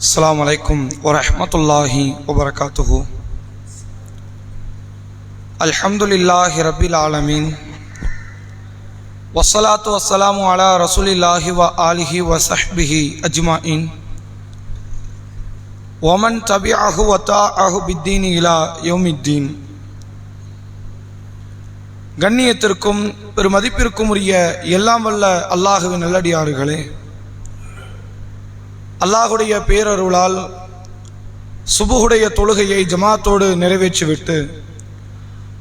அஸ்லாம் வலைக்கும் வரமத்துல்லாஹி வபரகாத்துஹு அல்ஹம்துலில்லாஹி ரபில் ஆலமீன் வசலாத்து வசலாமு அலா ரசூலில்லாஹி வ ஆலிஹி வசஹ்பிஹி அஜ்மாயின் ஒமன் தபி அஹு வத்தா அஹு பித்தீன் இலா யோமித்தீன் கண்ணியத்திற்கும் பெரும் மதிப்பிற்கும் உரிய எல்லாம் வல்ல அல்லாஹுவின் நல்லடியார்களே. அல்லாஹுடைய பேரருளால் சுபுகுடைய தொழுகையை ஜமாத்தோடு நிறைவேற்றிவிட்டு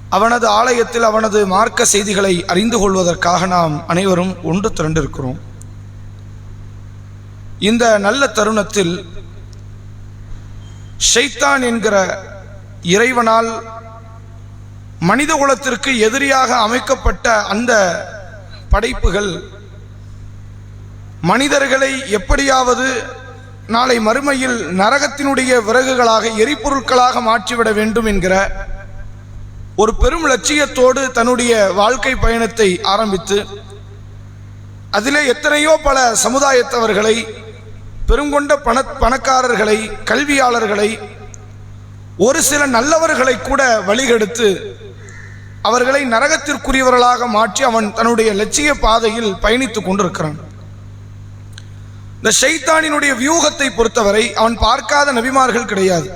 அவனது ஆலயத்தில் அவனது மார்க்க செய்திகளை அறிந்து கொள்வதற்காக நாம் அனைவரும் ஒன்று திரண்டிருக்கிறோம். இந்த நல்ல தருணத்தில் ஷைத்தான் என்கிற இறைவனால் மனித குலத்திற்கு எதிரியாக அமைக்கப்பட்ட அந்த படைப்புகள் மனிதர்களை எப்படியாவது நாளை மறுமையில் நரகத்தினுடைய விறகுகளாக எரிபொருட்களாக மாற்றிவிட வேண்டும் என்கிற ஒரு பெரும் லட்சியத்தோடு தன்னுடைய வாழ்க்கை பயணத்தை ஆரம்பித்து அதிலே எத்தனையோ பல சமுதாயத்தவர்களை பெருங்கொண்ட பண பணக்காரர்களை கல்வியாளர்களை ஒரு சில நல்லவர்களை கூட வழிகெடுத்து அவர்களை நரகத்திற்குரியவர்களாக மாற்றி அவன் தன்னுடைய லட்சிய பாதையில் பயணித்துக் கொண்டிருக்கிறான். இந்த ஷைத்தானினுடைய வியூகத்தை பொறுத்தவரை அவன் பார்க்காத நபிமார்கள் கிடையாது.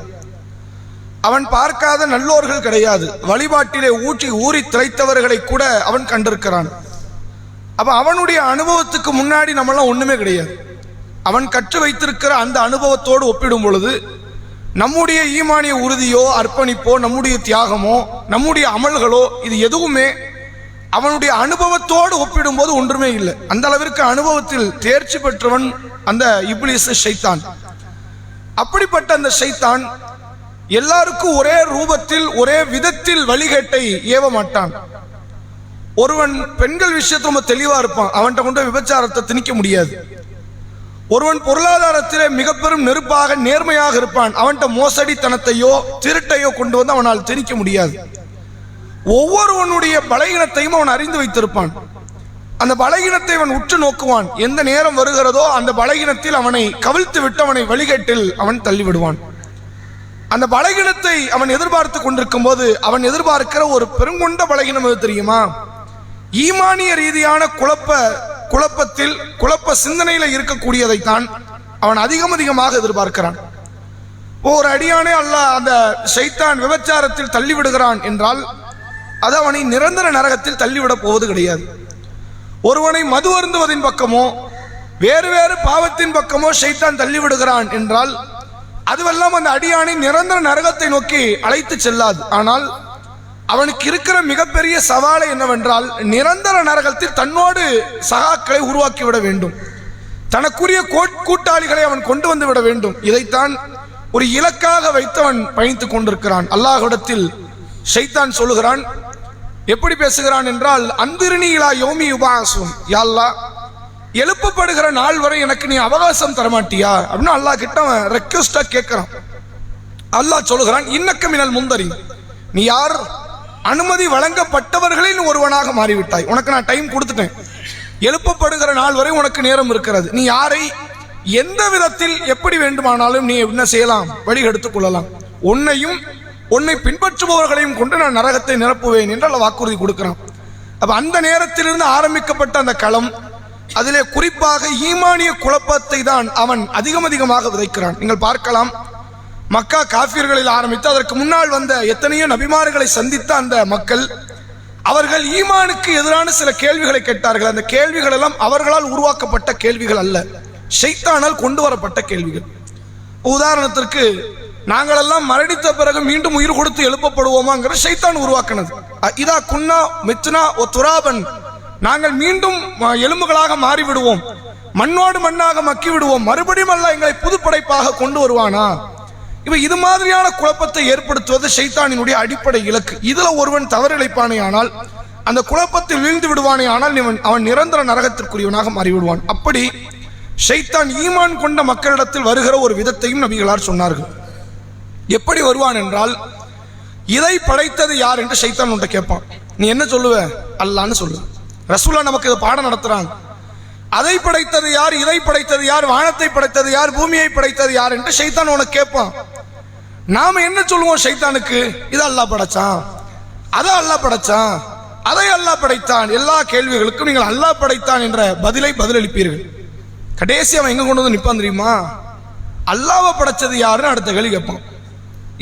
அவன் பார்க்காத நல்லோர்கள் கிடையாது. வழிபாட்டிலே ஊற்றி ஊறி திளைத்தவர்களை கூட அவன் கண்டிருக்கிறான். அப்ப அவனுடைய அனுபவத்துக்கு முன்னாடி நம்மளாம் ஒன்றுமே கிடையாது. அவன் கற்று வைத்திருக்கிற அந்த அனுபவத்தோடு ஒப்பிடும் பொழுது நம்முடைய ஈமானிய உறுதியோ அர்ப்பணிப்போ நம்முடைய தியாகமோ நம்முடைய அமல்களோ இது எதுவுமே அவனுடைய அனுபவத்தோடு ஒப்பிடும்போது ஒன்றுமே இல்லை. அந்த அளவிற்கு அனுபவத்தில் தேர்ச்சி பெற்றவன் அந்த இப்லிஸ் ஷைத்தான். அப்படிப்பட்ட அந்த ஷைத்தான் எல்லாருக்கும் ஒரே ரூபத்தில் ஒரே விதத்தில் வழிகேட்டை ஏவ மாட்டான். ஒருவன் பெண்கள் விஷயத்தை ரொம்ப தெளிவா இருப்பான். அவன்கிட்ட கொண்டு விபச்சாரத்தை திணிக்க முடியாது. ஒருவன் பொருளாதாரத்திலே மிக பெரும் நெருப்பாக நேர்மையாக இருப்பான். அவன்கிட்ட மோசடித்தனத்தையோ திருட்டையோ கொண்டு வந்து அவனால் திணிக்க முடியாது. ஒவ்வொருவனுடைய பலகீனத்தையும் அவன் அறிந்து வைத்திருப்பான். அந்த பலகீனத்தை அவன் உற்று நோக்குவான். எந்த நேரம் வருகிறதோ அந்த பலகீனத்தில் அவனை கவிழ்த்து விட்டு அவனை வழிகேட்டில் அவன் தள்ளிவிடுவான். அந்த பலகீனத்தை அவன் எதிர்பார்த்து கொண்டிருக்கும் போது அவன் எதிர்பார்க்கிற ஒரு பெருங்கொண்ட பலகீனம் எது தெரியுமா? ஈமானிய ரீதியான குழப்ப குழப்பத்தில் குழப்ப சிந்தனையில இருக்கக்கூடியதைத்தான் அவன் அதிகம் அதிகமாக எதிர்பார்க்கிறான். ஒரு அடியானே அல்ல அந்த ஷைத்தான் விபச்சாரத்தில் தள்ளிவிடுகிறான் என்றால் அது அவனை நிரந்தர நரகத்தில் தள்ளிவிடப் போவது கிடையாது. ஒருவனை மது அருந்துவதின் பக்கமோ வேறு வேறு பாவத்தின் பக்கமோ ஷைத்தான் தள்ளிவிடுகிறான் என்றால் அதுவெல்லாம் அந்த அடியானை நிரந்தர நரகத்தை நோக்கி அழைத்து செல்லாது. ஆனால் அவனுக்கு இருக்கிற மிகப்பெரிய சவாலை என்னவென்றால் நிரந்தர நரகத்தில் தன்னோடு சகாக்களை உருவாக்கி விட வேண்டும். தனக்குரிய கோட்- கூட்டாளிகளை அவன் கொண்டு வந்து விட வேண்டும். இதைத்தான் ஒரு இலக்காக வைத்தவன் பயணித்துக் கொண்டிருக்கிறான். அல்லாஹ்விடத்தில் ஷைத்தான் சொல்லுகிறான் எப்படி பேசுகிறான் என்றால் அந்திருநீலா யோமி உபாசும். யாழ்லா எழுப்பப்படுகிற நாள் வரை எனக்கு நீ அவகாசம் தரமாட்டியா? அப்படின்னு அல்லாஹ் கிட்ட அவன் ரெக்வஸ்டா கேட்கிறான். அல்லாஹ் சொல்லுகிறான் இன்னக்க மினல் முந்தரி நீ யார்? அனுமதி வழங்கப்பட்டவர்களில் ஒருவனாக மாறிவிட்டாய். உனக்கு நான் டைம் கொடுத்துட்டேன். எழுப்பப்படுகிற நாள் வரை உனக்கு நேரம் இருக்கிறது. நீ யாரை எந்த விதத்தில் எப்படி வேண்டுமானாலும் நீ என்ன செய்யலாம்? வழிகடுத்துக் கொள்ளலாம். உன்னையும் உன்னை பின்பற்றுபவர்களையும் கொண்டு நான் நரகத்தை நிரப்புவேன் என்று அல்லாஹ் வாக்குறுதி கொடுக்கிறான். அப்போ அந்த நேரத்திலிருந்து ஆரம்பிக்கப்பட்ட அந்த களம் அதிலே குறிப்பாக ஈமானிய குழப்பத்தை தான் அவன் அதிகம் அதிகமாக விதைக்கிறான். நீங்கள் பார்க்கலாம் மக்கா காஃபியர்களில் ஆரம்பித்து அதற்கு முன்னால் வந்த எத்தனையோ நபிமார்களை சந்தித்த அந்த மக்கள் அவர்கள் ஈமானுக்கு எதிரான சில கேள்விகளை கேட்டார்கள். அந்த கேள்விகள் எல்லாம் அவர்களால் உருவாக்கப்பட்ட கேள்விகள் அல்ல. ஷைத்தானால் கொண்டு வரப்பட்ட கேள்விகள். உதாரணத்திற்கு நாங்களெல்லாம் மரணித்த பிறகு மீண்டும் உயிர் கொடுத்து எழுப்பப்படுவோமாங்கிற ஷைத்தான் உருவாக்கினது. இதா குன்னா மித்னா ஒ துராபன். நாங்கள் மீண்டும் எலும்புகளாக மாறிவிடுவோம். மண்ணோடு மண்ணாக மக்கி விடுவோம் மறுபடியும் அல்ல எங்களை புதுப்படைப்பாக கொண்டு வருவானா? இப்ப இது மாதிரியான குழப்பத்தை ஏற்படுத்துவது ஷைத்தானினுடைய அடிப்படை இலக்கு. இதுல ஒருவன் தவறிழைப்பானே ஆனால் அந்த குழப்பத்தில் வீழ்ந்து விடுவானே ஆனால் இவன் அவன் நிரந்தர நரகத்திற்குரியவனாக மாறிவிடுவான். அப்படி ஷைத்தான் ஈமான் கொண்ட மக்களிடத்தில் வருகிற ஒரு விதத்தையும் நபிகளார் சொன்னார்கள். எப்படி வருவான் என்றால் இதை படைத்தது யார்? என்று ஷைத்தான் உன்ட்ட கேட்பான். நீ என்ன சொல்லுவ? அல்லான்னு சொல்லு ரசூல்லா நமக்கு இதை பாடம் நடத்துறாங்க. அதை படைத்தது யார்? இதை படைத்தது யார்? வானத்தை படைத்தது யார்? பூமியை படைத்தது யார்? என்று ஷைத்தான் உனக்கு கேட்பான். நாம என்ன சொல்லுவோம் சைத்தானுக்கு? இதை அல்லாஹ் படைச்சான். அதை அல்லாஹ் படைச்சான். அதை அல்லாஹ் படைத்தான். எல்லா கேள்விகளுக்கும் நீங்கள் அல்லாஹ் படைத்தான் என்ற பதிலை பதிலளிப்பீர்கள். கடைசி அவன் எங்க கொண்டு வந்து நிற்பான் தெரியுமா? அல்லாவை படைச்சது யாருன்னு அடுத்த கேள்வி கேட்பான்.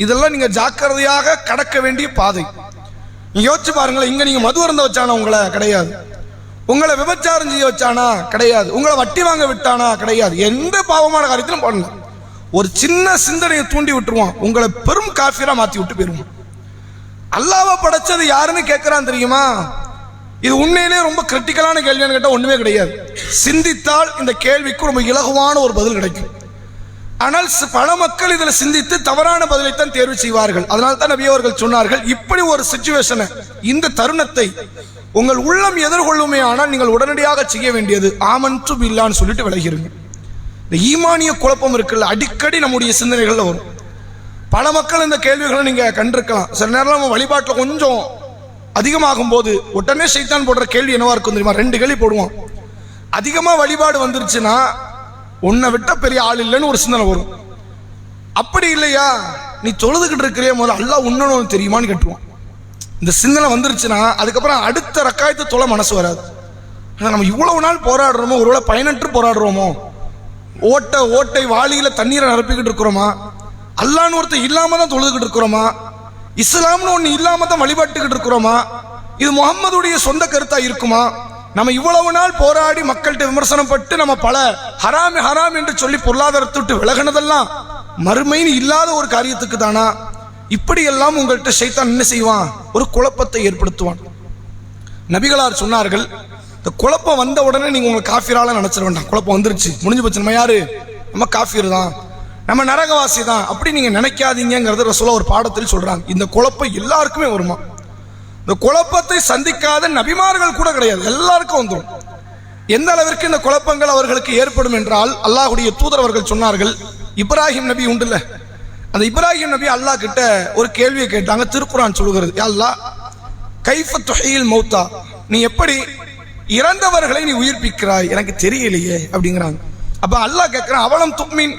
இதெல்லாம் நீங்க ஜாக்கிரதையாக கடக்க வேண்டிய பாதை. நீங்க யோசிச்சு பாருங்களேன் இங்க நீங்க மது அருந்த வச்சானா உங்களை? கிடையாது. உங்களை விபச்சாரம் செய்ய வச்சானா? கிடையாது. உங்களை வட்டி வாங்க விட்டானா? கிடையாது. எந்த பாவமான காரியத்திலும் பண்ணல ஒரு சின்ன சிந்தனையை தூண்டி விட்டுருவான். உங்களை பெரும் காஃபியராக மாத்தி விட்டு போயிருவான் அல்லாவை படைச்சது யாருன்னு கேட்கிறான் தெரியுமா? இது உண்மையிலேயே ரொம்ப கிரிட்டிக்கலான கேள்வின்னு கேட்டால் ஒண்ணுமே கிடையாது. சிந்தித்தால் இந்த கேள்விக்கு ரொம்ப இலகுவான ஒரு பதில் கிடைக்கும். ஆனால் பல மக்கள் இதில் சிந்தித்து தவறான பதிலைத்தான் தேர்வு செய்வார்கள். அதனால தான் நபி அவர்கள் சொன்னார்கள் இப்படி ஒரு சுச்சுவேஷனை இந்த தருணத்தை உங்கள் உள்ளம் எதிர்கொள்ளுமே ஆனால் நீங்கள் உடனடியாக செய்ய வேண்டியது ஆமன்து பில்லான்னு சொல்லிட்டு விலகிருங்க. இந்த ஈமானிய குழப்பம் இருக்குல்ல அடிக்கடி நம்முடைய சிந்தனைகளில் வரும். பல மக்கள் இந்த கேள்விகளை நீங்கள் கண்டிருக்கலாம். சில நேரம் நம்ம வழிபாட்டில் கொஞ்சம் அதிகமாகும் போது உடனே சைத்தான் போடுற கேள்வி என்னவா இருக்கும் தெரியுமா? ரெண்டு கேள்வி போடுவோம். அதிகமாக வழிபாடு வந்துருச்சுன்னா உன்னை விட்ட பெரிய ஆள் இல்லைன்னு ஒரு சிந்தனை வரும். அப்படி இல்லையா? நீ தொழுதுகிட்டு இருக்கிறே முதல்ல அல்லா உன்னணும் தெரியுமான்னு கேட்டுருவான். இந்த சிந்தனை வந்துருச்சுன்னா அதுக்கப்புறம் அடுத்த ரக்காயத்து தொலை மனசு வராது. நம்ம இவ்வளவு நாள் போராடுறோமோ ஒருவேளை பயனற்று போராடுறோமோ ஓட்ட ஓட்டை வாளியில தண்ணீரை நிரப்பிக்கிட்டு இருக்கிறோமா? அல்லான்னு ஒருத்தர் இல்லாம தான் தொழுதுகிட்டு இருக்கிறோமா? இஸ்லாம்னு ஒன்று இல்லாம தான் வழிபாட்டுக்கிட்டு இருக்கிறோமா? இது முகம்மதுடைய சொந்த கருத்தா இருக்குமா? நம்ம இவ்வளவு நாள் போராடி மக்கள்கிட்ட விமர்சனம் பட்டு நம்ம பல ஹராமி ஹராம் என்று சொல்லி பொருளாதாரத்தை விட்டு விலகினதெல்லாம் மறுமைன்னு இல்லாத ஒரு காரியத்துக்கு தானா? இப்படி எல்லாம் உங்கள்கிட்ட சைத்தான் என்ன செய்வான்? ஒரு குழப்பத்தை ஏற்படுத்துவான். நபிகளார் சொன்னார்கள் இந்த குழப்பம் வந்த உடனே நீங்க உங்களை காஃபிரால நினைச்சிட வேண்டாம். குழப்பம் வந்துருச்சு. முடிஞ்சு போச்சு. நம்ம யாரு? நம்ம காஃபீர் தான். நம்ம நரகவாசி தான். அப்படி நீங்க நினைக்காதீங்கிறத ரசூலா ஒரு பாடத்தில் சொல்றாங்க. இந்த குழப்பம் எல்லாருக்குமே வருமா? இந்த குழப்பத்தை சந்திக்காத நபிமார்கள் கூட கிடையாது. எல்லாருக்கும் வந்துடும். எந்த அளவிற்கு இந்த குழப்பங்கள் அவர்களுக்கு ஏற்படும் என்றால் அல்லாஹுடைய தூதர் அவர்கள் சொன்னார்கள் இப்ராஹிம் நபி உண்டுல்ல. அந்த இப்ராஹிம் நபி அல்லாஹ் கிட்ட ஒரு கேள்வியை கேட்டாங்க. திருக்குறான் சொல்லுகிறது அல்லா அல்லாஹ் கைஃப தொகையில் மௌத்தா? நீ எப்படி இறந்தவர்களை நீ உயிர்ப்பிக்கிறாய்? எனக்கு தெரியலையே அப்படிங்கிறாங்க. அப்ப அல்லாஹ் கேட்கிறான் அவலம் துக்மின்?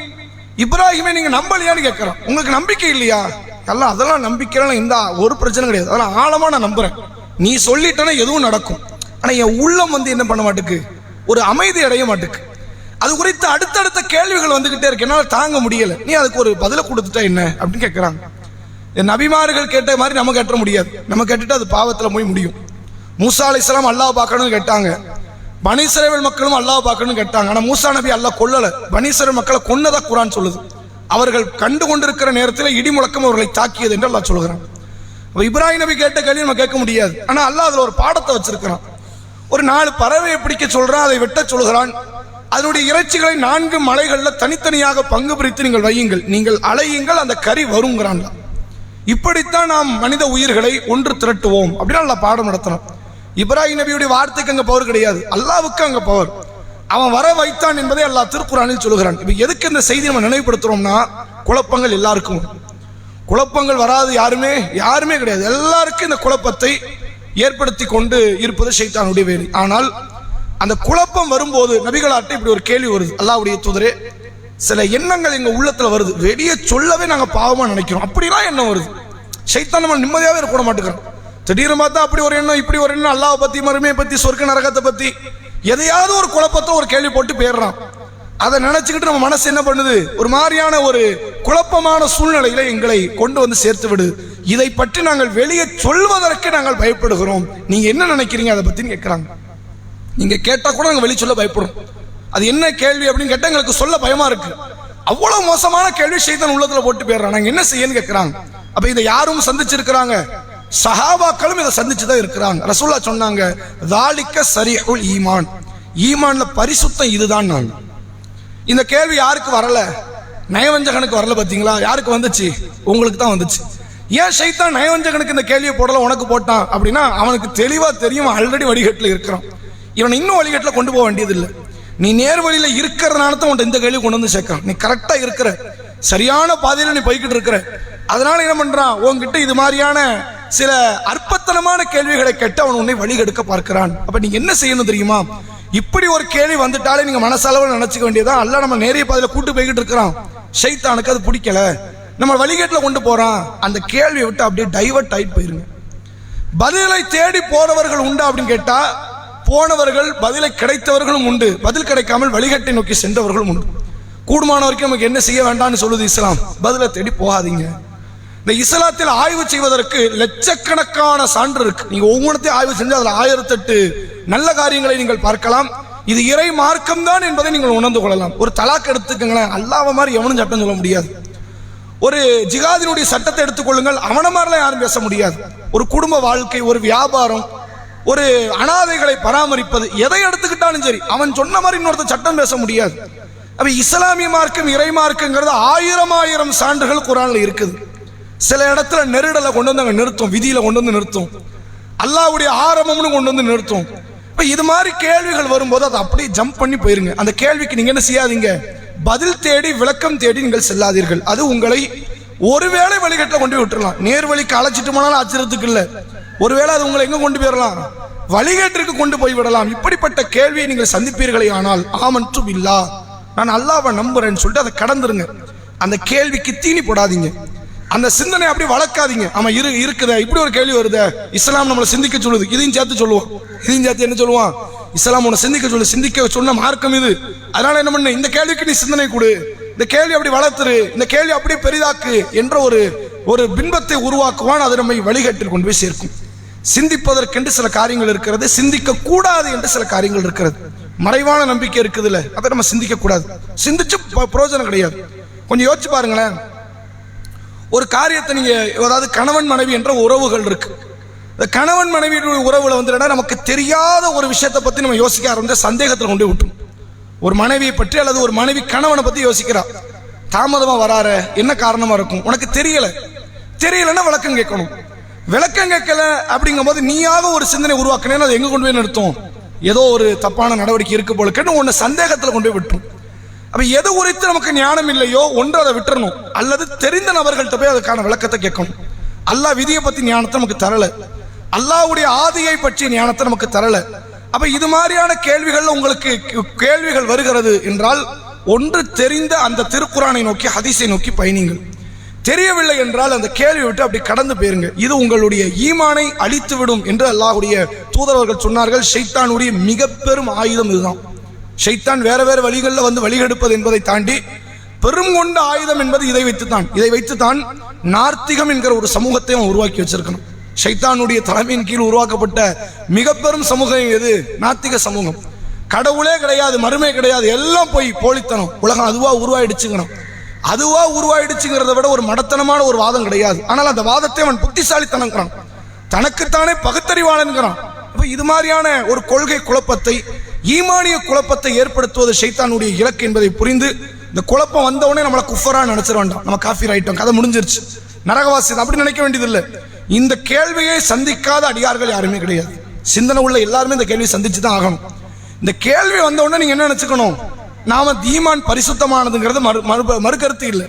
இப்ராஹிமை நீங்க நம்பலையான்னு கேட்கிறான் உங்களுக்கு நம்பிக்கை இல்லையா? எல்லாம் அதெல்லாம் நம்பிக்கைலாம் இந்த ஒரு பிரச்சனை கிடையாது. அதெல்லாம் ஆழமாக நான் நம்புறேன். நீ சொல்லிட்டனா எதுவும் நடக்கும். ஆனால் என் உள்ளம் வந்து என்ன பண்ண மாட்டுக்கு? ஒரு அமைதி அடைய மாட்டுக்கு. அது குறித்து அடுத்தடுத்த கேள்விகள் வந்துக்கிட்டே இருக்கு. என்னால தாங்க முடியல. நீ அதுக்கு ஒரு பதிலை கொடுத்துட்டா என்ன? அப்படின்னு கேட்குறாங்க என் நபிமார்கள் கேட்ட மாதிரி நம்ம கேட்ட முடியாது. நம்ம கேட்டுட்டு அது பாவத்துல போய் முடியும். மூசா அலைஹிஸ்ஸலாம் அல்லாஹ் பார்க்கணும்னு கேட்டாங்க. பனீஸ்வரவல் மக்களும் அல்லாஹ் பார்க்கணும்னு கேட்டாங்க. ஆனா மூசா நபி அல்லாஹ் கொல்லலை. பனீஸ்வரர் மக்களை கொன்னதா குரான் சொல்லுது. அவர்கள் கண்டு கொண்டிருக்கிற நேரத்தில் இடி முழக்கம் அவர்களை தாக்கியது என்று அல்லாஹ் சொல்கிறான். அப்போ இப்ராஹிம் நபி கேட்ட கேள்வி நம்ம கேட்க முடியாது. ஆனால் அல்லாஹ் அதில் ஒரு பாடத்தை வச்சிருக்கிறான். ஒரு நாலு பறவையை பிடிக்க சொல்கிறான் அதை வெட்ட சொல்கிறான். அதனுடைய இறைச்சிகளை நான்கு மலைகளில் தனித்தனியாக பங்கு பிரித்து நீங்கள் வையுங்கள். நீங்கள் அலையுங்கள் அந்த கறி வருங்கிறான்ல இப்படித்தான் நாம் மனித உயிர்களை ஒன்று திரட்டுவோம். அப்படின்னு நல்லா பாடம் நடத்தணும் இப்ராஹிம் நபியுடைய வார்த்தைக்கு அங்கே பவர் கிடையாது. அல்லாவுக்கு அங்கே பவர் அவன் வர வைத்தான் என்பதை அல்லாஹ் திருக்குறானில் சொல்கிறான் இப்ப எதுக்கு இந்த செய்தி நம்ம நினைவுபடுத்துறோம்னா குழப்பங்கள் எல்லாருக்கும். குழப்பங்கள் வராது யாருமே? யாருமே கிடையாது. எல்லாருக்கும் இந்த குழப்பத்தை ஏற்படுத்தி கொண்டு இருப்பது ஷைத்தானுடைய வேலை. ஆனால் அந்த குழப்பம் வரும்போது நபிகளாட்ட இப்படி ஒரு கேள்வி வருது. அல்லாவுடைய தூதரே சில எண்ணங்கள் எங்கள் உள்ளத்தில் வருது. வெளியே சொல்லவே நாங்கள் பாவமாக நினைக்கிறோம். அப்படிலாம் எண்ணம் வருது. ஷைத்தான் நம்ம நிம்மதியாகவே இருக்க மாட்டேங்கிறோம் திடீர்னு பார்த்தா அப்படி ஒரு எண்ணம் இப்படி ஒரு எண்ணம். அல்லாஹ் பற்றி மருமையை பற்றி சொர்க்க நரகத்தை பற்றி எதையாவது ஒரு குழப்பத்தை ஒரு கேள்வி போட்டு போயிடுறான். அதை நினைச்சுக்கிட்டு நம்ம மனசு என்ன பண்ணுது? ஒரு மாதிரியான ஒரு குழப்பமான சூழ்நிலையில எங்களை கொண்டு வந்து சேர்த்து விடு. இதை பற்றி நாங்கள் வெளியே சொல்வதற்கு நாங்கள் பயப்படுகிறோம். நீங்க என்ன நினைக்கிறீங்க? அதை பத்தின்னு கேட்கிறாங்க நீங்க கேட்டா கூட நாங்கள் வெளியே சொல்ல பயப்படும் அது என்ன கேள்வி அப்படின்னு கேட்டால் எங்களுக்கு சொல்ல பயமா இருக்கு. அவ்வளவு மோசமான கேள்வி சைத்தான் உள்ளத்துல போட்டு போயிடுறான். நாங்க என்ன செய்யன்னு கேட்கிறாங்க அப்ப இதை யாரும் சந்திச்சிருக்கிறாங்க. சஹாபாக்களும் இதை சந்திச்சு தான் இருக்கிறாங்க. ரசூல்லா சொன்னாங்க தாலிக்க சரிஹுல் ஈமான். ஈமான்ல பரிசுத்தம் இதுதான் நாங்க. இந்த கேள்வி யாருக்கு வரல? நயவஞ்சகனுக்கு வரல பார்த்தீங்களா யாருக்கு வந்துச்சு? உங்களுக்கு தான் வந்துச்சு. ஏன் சைத்தான் நயவஞ்சகனுக்கு இந்த கேள்வியை போடல? உனக்கு போட்டான் அப்படின்னா அவனுக்கு தெளிவாக தெரியும் ஆல்ரெடி வழிகட்டில் இருக்கிறான். இவனை இன்னும் வழிகட்டில் கொண்டு போக வேண்டியதில்லை. நீ நேர் வழியில் இருக்கிறதுனால தான் உன்ட்ட இந்த கேள்வி கொண்டு வந்து சேர்க்கிறான். நீ கரெக்டாக இருக்கிற. சரியான பாதையில் நீ போய்கிட்டு இருக்கிற. அதனால என்ன பண்ணுறான் உன்கிட்ட இது மாதிரியான சில அற்பத்தனமான கேள்விகளை கேட்டு அவன் உன்னை வழிகெடுக்க பார்க்கிறான். அப்ப நீங்க என்ன செய்யணும் தெரியுமா? இப்படி ஒரு கேள்வி வந்துட்டாலே நீங்க மனசளவில் நினைச்சுக்க வேண்டியதான் அல்ல நம்ம நேரிய பாதையில கூட்டு போய்கிட்டு இருக்கிறான். ஷைத்தானுக்கு அது பிடிக்கல. நம்ம வழிகேட்டில் கொண்டு போறான். அந்த கேள்வியை விட்டு அப்படியே டைவர்ட் ஆகிட்டு போயிருங்க. பதிலை தேடி போனவர்கள் உண்டா அப்படின்னு கேட்டா போனவர்கள் பதிலை கிடைத்தவர்களும் உண்டு. பதில் கிடைக்காமல் வழிகட்டை நோக்கி சென்றவர்களும் உண்டு. கூடுமான வரைக்கும் நமக்கு என்ன செய்ய வேண்டாம்னு சொல்லுது இஸ்லாம். பதிலை தேடி போகாதீங்க. இந்த இஸ்லாத்தில் ஆய்வு செய்வதற்கு லட்சக்கணக்கான சான்று இருக்கு. நீங்க ஒவ்வொன்றத்தையும் ஆய்வு செஞ்சு அதில் ஆயிரத்தெட்டு நல்ல காரியங்களை நீங்கள் பார்க்கலாம். இது இறை மார்க்கம் தான் என்பதை நீங்கள் உணர்ந்து கொள்ளலாம். ஒரு தலாக் எடுத்துக்கங்களேன். அல்லாவ மாதிரி எவனும் சட்டம் சொல்ல முடியாது. ஒரு ஜிகாதினுடைய சட்டத்தை எடுத்துக்கொள்ளுங்கள். அவன மாதிரிலாம் யாரும் பேச முடியாது. ஒரு குடும்ப வாழ்க்கை ஒரு வியாபாரம் ஒரு அனாதைகளை பராமரிப்பது எதை எடுத்துக்கிட்டாலும் சரி அவன் சொன்ன மாதிரி இன்னொருத்தர் சட்டம் பேச முடியாது. அப்ப இஸ்லாமிய மார்க்கம் இறை மார்க்கங்கிறது ஆயிரம் ஆயிரம் சான்றுகள் குரானில் இருக்குது. சில இடத்துல நெருடலை கொண்டு வந்து அங்கே நிறுத்தும் விதியில் கொண்டு வந்து நிறுத்தும். அல்லாவுடைய ஆரம்பம்னு கொண்டு வந்து நிறுத்தும். இப்போ இது மாதிரி கேள்விகள் வரும்போது அதை அப்படியே ஜம்ப் பண்ணி போயிருங்க. அந்த கேள்விக்கு நீங்கள் என்ன செய்யாதீங்க? பதில் தேடி விளக்கம் தேடி நீங்கள் செல்லாதீர்கள். அது உங்களை ஒருவேளை வழிகட்ட கொண்டு போய் விட்டுறலாம். நேர் வழிக்கு அழைச்சிட்டு போனாலும் ஆச்சரியத்துக்கு இல்லை. ஒருவேளை அது உங்களை எங்கே கொண்டு போயிடலாம் வழிகேட்டிற்கு கொண்டு போய் விடலாம். இப்படிப்பட்ட கேள்வியை நீங்கள் சந்திப்பீர்களே ஆனால் ஆமன்றும் இல்லா நான் அல்லாவை நம்புறேன்னு சொல்லிட்டு அதை கடந்துருங்க. அந்த கேள்விக்கு தீனி போடாதீங்க. அந்த சிந்தனை அப்படி வளர்க்காதீங்க. ஆமா இரு இருக்குதே. இப்படி ஒரு கேள்வி வருதே. இஸ்லாம் நம்மளை சிந்திக்க சொல்லுது. இதையும் சேர்த்து சொல்லுவோம். இதையும் சேர்த்து என்ன சொல்லுவான்? இஸ்லாம் உன்னை சிந்திக்க சொல்லு. சிந்திக்க சொன்ன மார்க்கம் இது. அதனால என்ன பண்ணு? இந்த கேள்விக்கு நீ சிந்தனை கொடு. இந்த கேள்வி அப்படி வளர்த்துரு. இந்த கேள்வி அப்படியே பெரிதாக்கு என்ற ஒரு ஒரு பின்பத்தை உருவாக்குவான். அது நம்மை வழிகட்டில் கொண்டு போய் சேர்க்கும். சிந்திப்பதற்கென்று சில காரியங்கள் இருக்கிறது. சிந்திக்க கூடாது என்று சில காரியங்கள் இருக்கிறது. மறைவான நம்பிக்கை இருக்குதுல்ல. அதை நம்ம சிந்திக்க கூடாது சிந்திச்சு பிரயோஜனம் கிடையாது. கொஞ்சம் யோசிச்சு பாருங்களேன். ஒரு காரியத்தை நீங்க அதாவது கணவன் மனைவி என்ற உறவுகள் இருக்கு. இந்த கணவன் மனைவி உறவுல வந்து நமக்கு தெரியாத ஒரு விஷயத்தை பத்தி நம்ம யோசிக்க ஆரம்பிச்சா சந்தேகத்தில் கொண்டு போய் விட்டுரும். ஒரு மனைவியை பற்றி அல்லது ஒரு மனைவி கணவனை பத்தி யோசிக்கிறா. தாமதமா வராற என்ன காரணமா இருக்கும்? உனக்கு தெரியல. தெரியலன்னா விளக்கம் கேட்கணும். விளக்கம் கேட்கல அப்படிங்கும்போது நீயாக ஒரு சிந்தனை உருவாக்கினேன்னு அதை எங்க கொண்டு போய் நிறுத்தும்? ஏதோ ஒரு தப்பான நடவடிக்கை இருக்கு போலுக்குன்னு உன்னை சந்தேகத்தில் கொண்டு போய் விட்டுரும். அப்ப எது குறித்து நமக்கு ஞானம் இல்லையோ ஒன்று அதை விட்டுறணும். அல்லது தெரிந்த நபர்கள்ட்ட போய் அதுக்கான விளக்கத்தை கேட்கணும். அல்லாஹ் விதியை பத்தி ஞானத்தை நமக்கு தரல. அல்லாவுடைய ஆதியை பற்றிய ஞானத்தை நமக்கு தரல. அப்ப இது மாதிரியான கேள்விகள் உங்களுக்கு கேள்விகள் வருகிறது என்றால் ஒன்று தெரிந்த அந்த திருக்குறானை நோக்கி ஹதீஸை நோக்கி பயணிங்கள் தெரியவில்லை என்றால் அந்த கேள்வி விட்டு அப்படி கடந்து போயிருங்க இது உங்களுடைய ஈமானை அழித்து விடும் என்று அல்லாஹுடைய தூதரவர்கள் சொன்னார்கள். ஷைத்தானுடைய மிக பெரும் ஆயுதம் இதுதான். ஷைத்தான் வேற வேறு வழிகளில் வந்து வழிகெடுப்பது என்பதை தாண்டி பெரும் கொண்ட ஆயுதம் என்பது இதை வைத்துத்தான். இதை வைத்துத்தான் நார்த்திகம் என்கிற ஒரு சமூகத்தை அவன் உருவாக்கி வச்சிருக்கணும். ஷைத்தானுடைய தலைமையின் கீழ் உருவாக்கப்பட்ட மிக பெரும் சமூகம் எது? நாத்திக சமூகம். கடவுளே கிடையாது மறுமை கிடையாது எல்லாம் போய் போலித்தனம். உலகம் அதுவா உருவாயிடுச்சுங்கணும். அதுவா உருவாயிடுச்சுங்கிறத விட ஒரு மடத்தனமான ஒரு வாதம் கிடையாது. ஆனால் அந்த வாதத்தை அவன் புத்திசாலித்தனங்கிறான். தனக்குத்தானே பகுத்தறிவாளன்கிறான். அப்போ இது மாதிரியான ஒரு கொள்கை குழப்பத்தை ஈமானிய குழப்பத்தை ஏற்படுத்துவது சைத்தானுடைய இலக்கு என்பதை புரிந்து இந்த குழப்பம் வந்தவுடனே நம்மளை குஃபரா நினைச்சிட வேண்டாம். நம்ம காஃபி ஆயிட்டோம். கதை முடிஞ்சிருச்சு. நரகவாசி அப்படி நினைக்க வேண்டியதில்லை இந்த கேள்வியை சந்திக்காத அடியார்கள் யாருமே கிடையாது. சிந்தனை உள்ள எல்லாருமே இந்த கேள்வியை சந்திச்சு தான் ஆகணும். இந்த கேள்வி வந்த உடனே நீங்க என்ன நினைச்சுக்கணும்? நாம தீமான் பரிசுத்தமானதுங்கிறது மறு மறு மறுக்கருத்து இல்லை.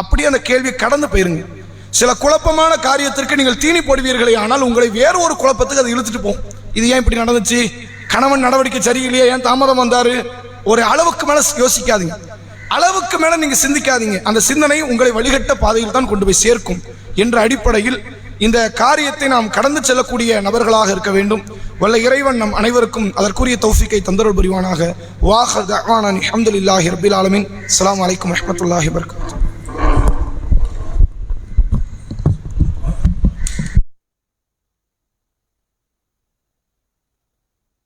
அப்படியே அந்த கேள்வியை கடந்து போயிருங்க. சில குழப்பமான காரியத்திற்கு நீங்கள் தீனி போடுவீர்களே ஆனால் உங்களை வேறு ஒரு குழப்பத்துக்கு அதை இழுத்துட்டு போகும். இது ஏன் இப்படி நடந்துச்சு? கணவன் நடவடிக்கை சரியில்லையே? ஏன் தாமதம் வந்தாரு? ஒரு அளவுக்கு மேல யோசிக்காதீங்க. அளவுக்கு மேல நீங்க சிந்திக்காதீங்க. அந்த சிந்தனை உங்களை வழிகட்ட பாதையில் தான் கொண்டு போய் சேர்க்கும் என்ற அடிப்படையில் இந்த காரியத்தை நாம் கடந்து செல்லக்கூடிய நபர்களாக இருக்க வேண்டும். வல்ல இறைவன் நம் அனைவருக்கும் அதற்குரிய தௌஃபிக்கை தந்தருள் புரிவானாக. வாஹர் தவானி அஹமதுல்லாஹி ரபில் ஆலமின். அலாம் அலைக்கும் வரமத்துல்லாஹி வர்கத்து